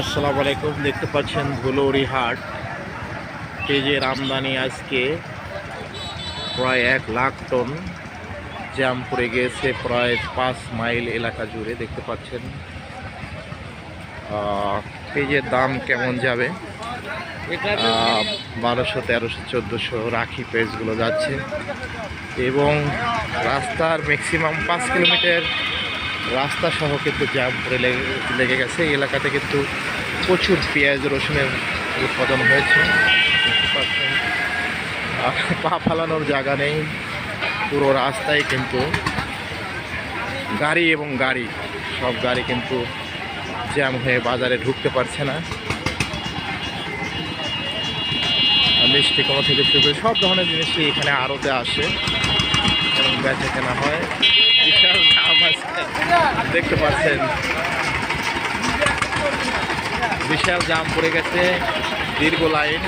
আসসালামু আলাইকুম দেখতে পাচ্ছেন ধুলৌরি হাট। পেঁয়াজের আমদানি আজকে প্রায় এক লাখ টন জ্যাম পড়ে গিয়েছে প্রায় পাঁচ মাইল এলাকা জুড়ে দেখতে পাচ্ছেন। আহ, পেঁয়াজের দাম কেমন যাবে? বারোশো তেরোশো চোদ্দোশো রাখি পেজগুলো যাচ্ছে। এবং রাস্তার ম্যাক্সিমাম পাঁচ কিলোমিটার রাস্তা সহ কিন্তু জ্যাম পড়ে লেগে গেছে। এই এলাকাতে কিন্তু প্রচুর পেঁয়াজ, রসুনের উৎপাদন হয়েছে। পা ফালানোর জায়গা নেই। পুরো রাস্তায় কিন্তু গাড়ি এবং গাড়ি, সব গাড়ি কিন্তু জ্যাম হয়ে বাজারে ঢুকতে পারছে না। মিষ্টি কোনো থেকে সব ধরনের জিনিসই এখানে আড়তে আসে এবং বেচা কেনা হয়। দেখতে পাচ্ছেন। বিশাল জাম পড়ে গেছে, দীর্ঘ লাইন।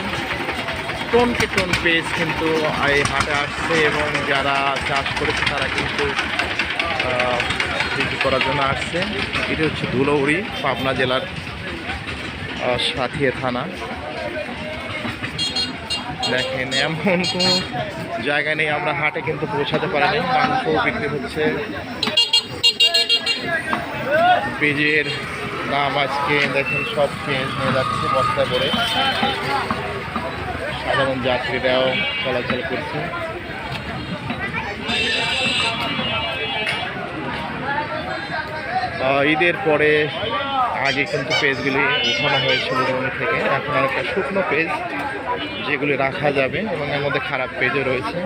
টনকে টন পেজ কিন্তু এই হাটে আসছে এবং যারা চাষ করেছে তারা কিন্তু বিক্রি করার জন্য আসছে। এটি হচ্ছে ধুলৌড়ি, পাবনা জেলার সাথিয়া থানা। দেখেন, এমন কোনো জায়গা নেই, আমরা হাটে কিন্তু পৌঁছাতে পারিনি। মাংস বিক্রি হচ্ছে। পেঁয়াজের দাম আজকে দেখেন সব পেঁয়াজ নিয়ে যাচ্ছে বস্তা করে সাধারণ যাত্রীরাও চলাচল করছে। ঈদের পরে আগে কিন্তু পেজগুলি উঠানো হয়েছিল জমি থেকে। এখন একটা শুকনো পেজ যেগুলি রাখা যাবে এবং এর মধ্যে খারাপ পেজও রয়েছে।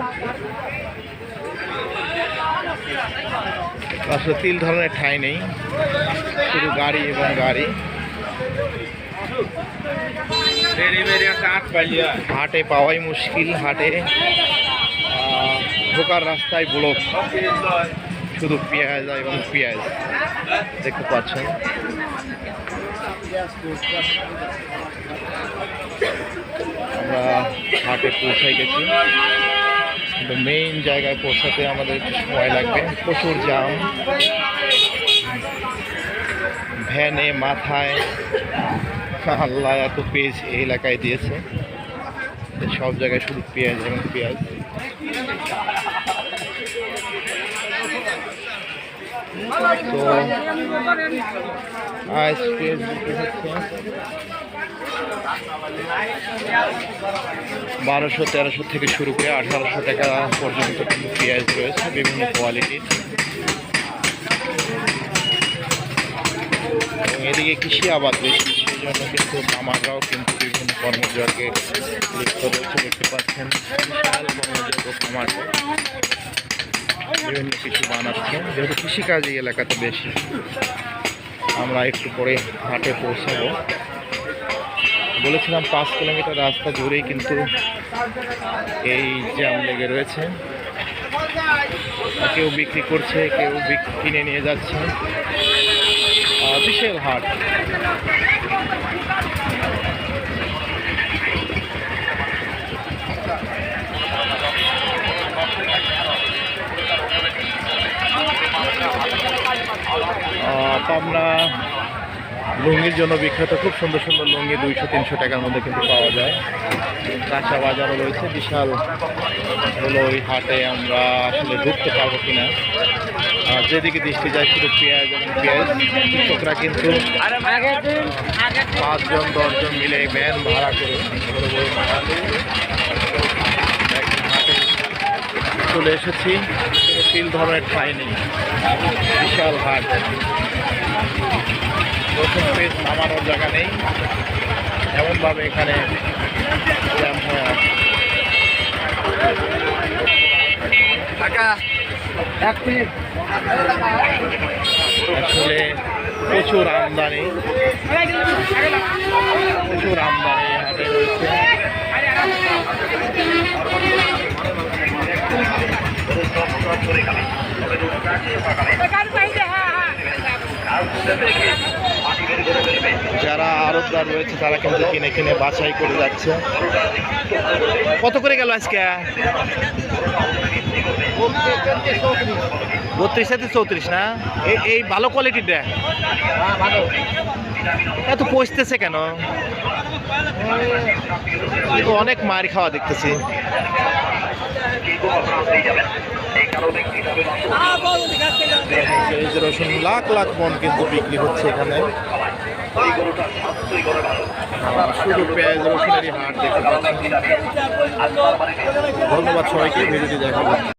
আসলে তিল ধরনের ঠাঁই নেই শুধু গাড়ি এবং গাড়ি। হাটে পাওয়াই মুশকিল হাটে ঢোকার রাস্তায় ব্লক। শুধু পেঁয়াজ এবং পেঁয়াজ দেখতে পাচ্ছেন। আমরা হাটে পৌঁছে গেছি। মেইন জায়গায় পৌঁছাতে আমাদের সময় লাগবে। প্রচুর জাম ভ্যানে, মাথায়, আল্লাহ এত পেজ এই এলাকায় দিয়েছে। সব জায়গায় শুধু পেঁয়াজ এবং পেঁয়াজ। তো, আজ পেঁয়াজ হচ্ছে। বারোশো, তেরোশো থেকে শুরু করে আঠারোশো টাকা পর্যন্ত কিন্তু পেঁয়াজ রয়েছে, বিভিন্ন কোয়ালিটির এবং এদিকে কৃষি আবাদ বেশি, সেই জন্য কিন্তু খামাররাও কিন্তু বিভিন্ন কর্মযোগে লিপ্ত রয়েছে, দেখতে পাচ্ছেন। বিভিন্ন কিছু বানাচ্ছে যেহেতু কৃষিকাজ এই এলাকাতে বেশি। আমরা একটু পরে হাটে পৌঁছাবো। বলেছিলাম পাঁচ কিলোমিটার রাস্তা জুড়েই কিন্তু এই জ্যাম লেগে রয়েছে। কেউ বিক্রি করছে, কেউ কিনে নিয়ে যাচ্ছে। বিশাল হাট। পাবনা লুঙ্গির জন্য বিখ্যাত, খুব সুন্দর সুন্দর লুঙ্গি, দুইশো, তিনশো টাকার মধ্যে কিন্তু পাওয়া যায়। কাঁচা বাজারও রয়েছে, বিশাল হলো ওই হাটে আমরা আসলে ঢুকতে পারব কিনা। আর যেদিকে দৃষ্টি যায় শুধু পেঁয়াজ এবং পেঁয়াজ। কৃষকরা কিন্তু পাঁচজন, দশজন মিলে ভ্যান ভাড়া করে চলে এসেছি। তিন ধরনের নেই। বিশাল হাট। প্রথম পেজ নামানোর জায়গা নেই এমনভাবে এখানে জ্যাম হয়ে আছে আসলে প্রচুর আমদানি প্রচুর আমদানি হাটে রয়েছে যারা আরতদার রয়েছে, তারা কিন্তু কিনে কিনে বাছাই করে যাচ্ছে। কত করে গেল আজকে? বত্রিশ সাথে চৌত্রিশ না? এই ভালো কোয়ালিটিটা এত পচতেছে কেন? অনেক মার খাওয়া দেখতেছি। রসুন, লাখ লাখ মন কিন্তু বিক্রি হচ্ছে এখানে। শুধু পেঁয়াজ রসুনেরই হাট দেখতে পাচ্ছি ধন্যবাদ সবাইকে ভিডিওটি দেখা জন্য।